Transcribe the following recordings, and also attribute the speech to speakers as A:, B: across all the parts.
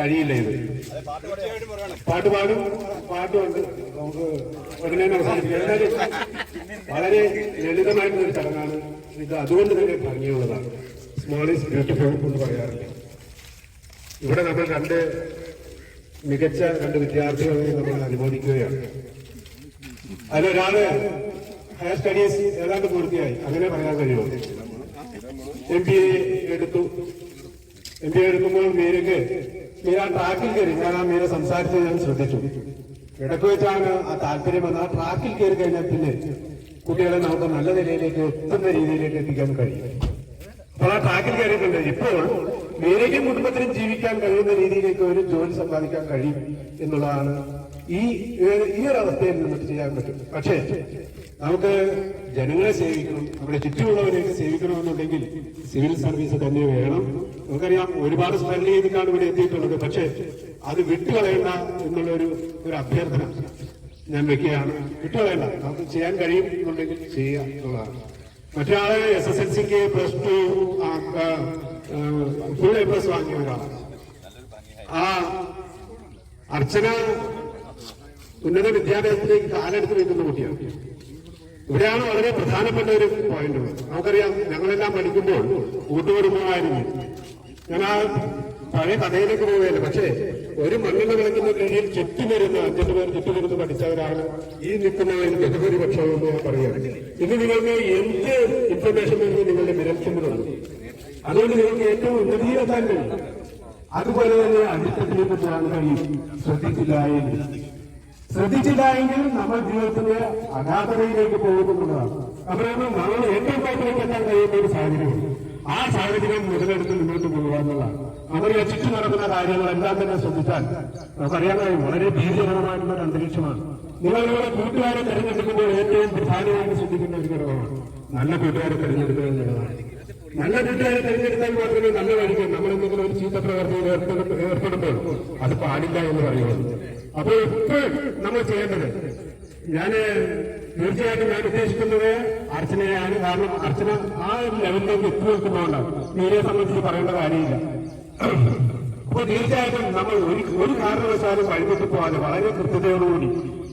A: കഴിയില്ല ഇത്. പാട്ട് പാടും പാട്ടുമുണ്ട് നമുക്ക് അവസാനിപ്പിക്കാം. വളരെ ലളിതമായിട്ടുള്ള ഒരു ചടങ്ങാണ് ഇത്. അതുകൊണ്ട് തന്നെ ഭംഗിയുള്ളതാണ്. സ്മോൾ ഈസ് ബ്യൂട്ടിഫുൾ എന്ന് പറയാറില്ല. ഇവിടെ നമ്മൾ രണ്ട് മികച്ച രണ്ട് വിദ്യാർത്ഥികളെ നമ്മൾ അനുമോദിക്കുകയാണ്. അതിലൊരാൾ ഹയർ സ്റ്റഡീസ് ഏതാണ്ട് പൂർത്തിയായി. അങ്ങനെ പറയാൻ കഴിയുമോ? എം ബി എ എടുത്തു. എം ബി എ എടുക്കുമ്പോൾ മീരക്ക് മീര ട്രാക്കിൽ കയറി. ഞാൻ ആ മീര സംസാരിച്ച് ഞാൻ ശ്രദ്ധിച്ചു. ഇടയ്ക്ക് വെച്ചാണ് ആ താല്പര്യം വന്നത്. ആ ട്രാക്കിൽ കയറി കഴിഞ്ഞാൽ പിന്നെ കുട്ടികളെ നമുക്ക് നല്ല നിലയിലേക്ക് എത്തുന്ന രീതിയിലേക്ക് എത്തിക്കാൻ കഴിയും. അപ്പോൾ ആ ട്രാക്കിൽ കയറിയിട്ടുണ്ട് ഇപ്പോൾ മീരയ്ക്കും കുടുംബത്തിനും ജീവിക്കാൻ കഴിയുന്ന രീതിയിലേക്ക് ഒരു ജോലി സമ്പാദിക്കാൻ കഴിയും എന്നുള്ളതാണ് ഈ ഈ ഒരു അവസ്ഥയിൽ നമുക്ക് ചെയ്യാൻ പറ്റും. പക്ഷേ നമുക്ക് ജനങ്ങളെ സേവിക്കണം നമ്മുടെ ചുറ്റുമുള്ളവരെയൊക്കെ സേവിക്കണമെന്നുണ്ടെങ്കിൽ സിവിൽ സർവീസ് തന്നെ വേണം. നമുക്കറിയാം ഒരുപാട് സ്പെൻഡ് ചെയ്തിട്ടാണ് ഇവിടെ എത്തിയിട്ടുള്ളത് പക്ഷേ അത് വിട്ടുകളയണ്ട എന്നുള്ള ഒരു ഒരു അഭ്യർത്ഥന ഞാൻ വെക്കുകയാണ്. വിട്ടുകളയണ്ട നമുക്ക് ചെയ്യാൻ കഴിയും എന്നുണ്ടെങ്കിൽ ചെയ്യുക എന്നുള്ളതാണ്. മറ്റൊരാൾ എസ് എസ് എൽ സിക്ക് plus two full A plus വാങ്ങിയ ഒരാളാണ് ആ അർച്ചന ഉന്നത വിദ്യാഭ്യാസത്തിലേക്ക് കാലെടുത്ത് വെക്കുന്ന കുട്ടിയാണ്. ഇവിടെയാണ് വളരെ പ്രധാനപ്പെട്ട ഒരു പോയിന്റ് നമുക്കറിയാം ഞങ്ങളെല്ലാം പഠിക്കുമ്പോൾ കൂട്ടുകുടുംബമായിരുന്നു ഞാൻ ആ പഴയ കഥയിലേക്ക് പോവുകയല്ല പക്ഷേ ഒരു മണ്ണിൽ കിടക്കുന്ന കീഴിൽ വരുന്ന അഞ്ചെട്ട് പേർ ചുറ്റുമരുന്ന് പഠിച്ചവരാണ് ഈ നിൽക്കുന്നവരിൽ ബഹുഭൂരിപക്ഷവും എന്ന് ഞാൻ പറയുകയാണ്. ഇന്ന് നിങ്ങൾക്ക് എന്ത് ഇൻഫർമേഷൻ നൽകി നിങ്ങളുടെ വിരൽച്ചുമ്പോഴുണ്ട് അതുകൊണ്ട് നിങ്ങൾക്ക് ഏറ്റവും ഉന്നതീയ കഴിയും. അതുപോലെ തന്നെ അടിത്തട്ടിലേക്ക് പോകാൻ കഴിയും. ശ്രദ്ധിച്ചില്ല എങ്കിൽ ശ്രദ്ധിച്ചില്ല എങ്കിൽ നമ്മൾ ജീവിതത്തിന്റെ അനാഥതയിലേക്ക് പോകുന്നതാണ്. അപ്പോഴാണ് നമ്മൾ ഏറ്റവും പൈപ്പിലേക്ക് എത്താൻ കഴിയുന്ന ഒരു സാഹചര്യം. ആ സാഹചര്യം മുതലെടുത്ത് മുന്നോട്ട് പോകുക എന്നുള്ളതാണ് നമ്മൾ ചുറ്റും നടക്കുന്ന കാര്യങ്ങളെല്ലാം തന്നെ ശ്രദ്ധിച്ചാൽ നമുക്കറിയാമായി വളരെ ഭീതികരമായിട്ടുള്ള ഒരു അന്തരീക്ഷമാണ്. നിങ്ങളുടെ കൂട്ടുകാരെ തെരഞ്ഞെടുക്കുമ്പോൾ ഏറ്റവും പ്രധാനമായിട്ട് ശ്രദ്ധിക്കുന്ന ഒരു ഘടകമാണ് നല്ല കൂട്ടുകാരെ തെരഞ്ഞെടുക്കുക എന്നുള്ളതാണ്. നല്ല കൂട്ടുകാരെ തെരഞ്ഞെടുത്താൽ മാത്രമേ നല്ല വഴിക്ക് നമ്മൾ എന്തെങ്കിലും ഒരു ചീത്ത പ്രവർത്തിയിൽ ഏർപ്പെടു- ഏർപ്പെടുമ്പോൾ അത് പാടില്ല എന്ന് പറയുന്നത് അപ്പോൾ എപ്പോഴും നമ്മൾ ചെയ്യേണ്ടത് ഞാൻ തീർച്ചയായിട്ടും ഞാൻ ഉദ്ദേശിക്കുന്നത് അർച്ചനയാണ് കാരണം അർച്ചന ആ ഒരു ലെവലിലേക്ക് എത്തി നിൽക്കുന്നതുകൊണ്ടാണ് നീരെ സംബന്ധിച്ച് പറയേണ്ട കാര്യമില്ല. അപ്പൊ തീർച്ചയായിട്ടും നമ്മൾ ഒരു ഒരു കാരണവശാലും വഴിപെട്ടു പോകാതെ വളരെ കൃത്യതയോടുകൂടി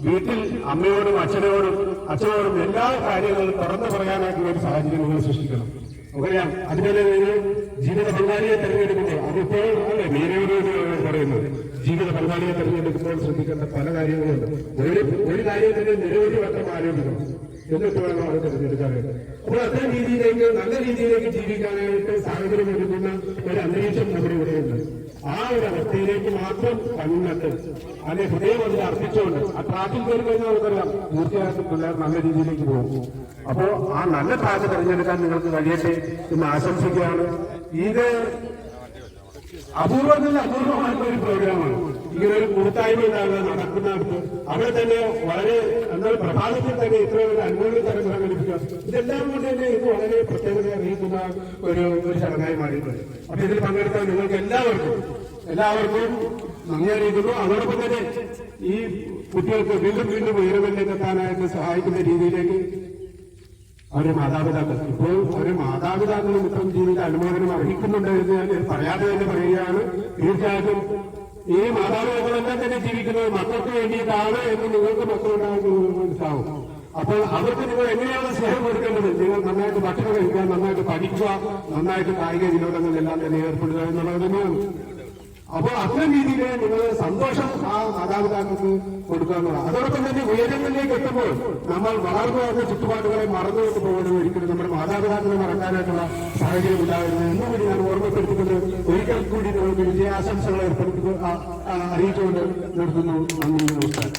A: വീട്ടിൽ അമ്മയോടും അച്ഛനോടും അച്ഛനോടും എല്ലാ കാര്യങ്ങളും തുറന്നു പറയാനായിട്ടുള്ള ഒരു സാഹചര്യം നിങ്ങൾ സൃഷ്ടിക്കണം. നമുക്കറിയാം അതുപോലെ തന്നെ ജീവിത പങ്കാളിയെ തെരഞ്ഞെടുക്കുമ്പോൾ അതിപ്പോൾ അല്ലെ മീനയോട് പറയുന്നത്. ജീവിത പങ്കാളിയെ തെരഞ്ഞെടുക്കുമ്പോൾ ശ്രദ്ധിക്കേണ്ട പല കാര്യങ്ങളുണ്ട്. ഒരു ഒരു കാര്യം തന്നെ നിരവധി വട്ടം ആലോചിക്കണം. എന്നിട്ട് വേണം അവരെ തെരഞ്ഞെടുക്കാനായിട്ട്. അപ്പോൾ അത്തരം രീതിയിലേക്ക് നല്ല രീതിയിലേക്ക് ജീവിക്കാനായിട്ട് സാഹചര്യം ഒരുക്കുന്ന ഒരു അന്തരീക്ഷം നമ്മുടെ ഇവിടെയുണ്ട് ആ ഒരു അവസ്ഥയിലേക്ക് മാത്രം കണ്ണിട്ട് അതിനെ ഹൃദയം അതിൽ അർപ്പിച്ചുകൊണ്ട് ആ ട്രാക്കിൽ കയറി കഴിഞ്ഞാൽ നമുക്കറിയാം തീർച്ചയായിട്ടും പിള്ളേർ നല്ല രീതിയിലേക്ക് പോകും. അപ്പോ ആ നല്ല ട്രാക്ക് തിരഞ്ഞെടുക്കാൻ നിങ്ങൾക്ക് കഴിയട്ടെ എന്ന് ആശംസിക്കുകയാണ്. ഇത് അപൂർവത്തിൽ അപൂർവമായിട്ടുള്ള ഒരു പ്രോഗ്രാമാണ്. ഇങ്ങനെ ഒരു കൂട്ടായ്മ ഉണ്ടാകുക നടക്കുന്നിടത്ത് അവിടെ തന്നെ വളരെ എന്നാൽ പ്രഭാതത്തിൽ തന്നെ ഇത്ര ഒരു അനുകൂല തന്നെ സംഘടിപ്പിക്കുക ഇതെല്ലാം കൊണ്ട് തന്നെ ഇത് വളരെ പ്രത്യേകത അറിയിക്കുന്ന ഒരു ഒരു ചടങ്ങായി മാറിയിട്ടുണ്ട്. അപ്പൊ ഇതിൽ പങ്കെടുത്ത നിങ്ങൾക്ക് എല്ലാവർക്കും എല്ലാവർക്കും നന്ദി അറിയിക്കുന്നു. അതോടൊപ്പം തന്നെ ഈ കുട്ടികൾക്ക് വീണ്ടും വീണ്ടും ഉയരങ്ങളിലേക്ക് എത്താനായിട്ട് സഹായിക്കുന്ന രീതിയിലേക്ക് അവരെ മാതാപിതാക്കൾ ഇപ്പോൾ അവരെ മാതാപിതാക്കളും ഇത്തരം ജീവിത അനുമോദനം അർഹിക്കുന്നുണ്ട് എന്ന് ഞാൻ പറയാതെ തന്നെ പറയുകയാണ്. തീർച്ചയായിട്ടും ഈ മാതാപിതാക്കളെല്ലാം തന്നെ ജീവിക്കുന്നത് മക്കൾക്ക് വേണ്ടിയിട്ടാണ് എന്ന് നിങ്ങൾക്ക് മക്കളുണ്ടാകുന്നത് മനസ്സിലാവും. അപ്പോൾ അവർക്ക് നിങ്ങൾ എങ്ങനെയാണ് സ്നേഹം കൊടുക്കേണ്ടത്? നിങ്ങൾ നന്നായിട്ട് ഭക്ഷണം കഴിക്കുക നന്നായിട്ട് പഠിക്കുക നന്നായിട്ട് കായിക വിനോദങ്ങളെല്ലാം തന്നെ ഏർപ്പെടുക എന്നുള്ളത് തന്നെയാണ്. അപ്പോൾ അത്തരം രീതിയിൽ നിങ്ങൾ സന്തോഷം ആ മാതാപിതാക്കൾക്ക് കൊടുക്കുക എന്നുള്ളത് അതോടൊപ്പം തന്നെ ഉയരങ്ങളിലേക്ക് എത്തുമ്പോൾ നമ്മൾ വളർന്നു വന്ന ചുറ്റുപാടുകളെ മറന്നുകൊണ്ട് പോകുന്നത് ഒരിക്കലും നമ്മുടെ മാതാപിതാക്കളെ മറക്കാനായിട്ടുള്ള സാഹചര്യം ഉണ്ടാകരുത് എന്നുകൂടി ഞാൻ ഓർമ്മപ്പെടുത്തിക്കൊണ്ട് ഒരിക്കൽ കൂടി നിങ്ങൾക്ക് വിജയാശംസകൾ ഏർപ്പെടുത്തി അറിയിച്ചുകൊണ്ട് നിർത്തുന്നു. നന്ദി നമസ്കാരം.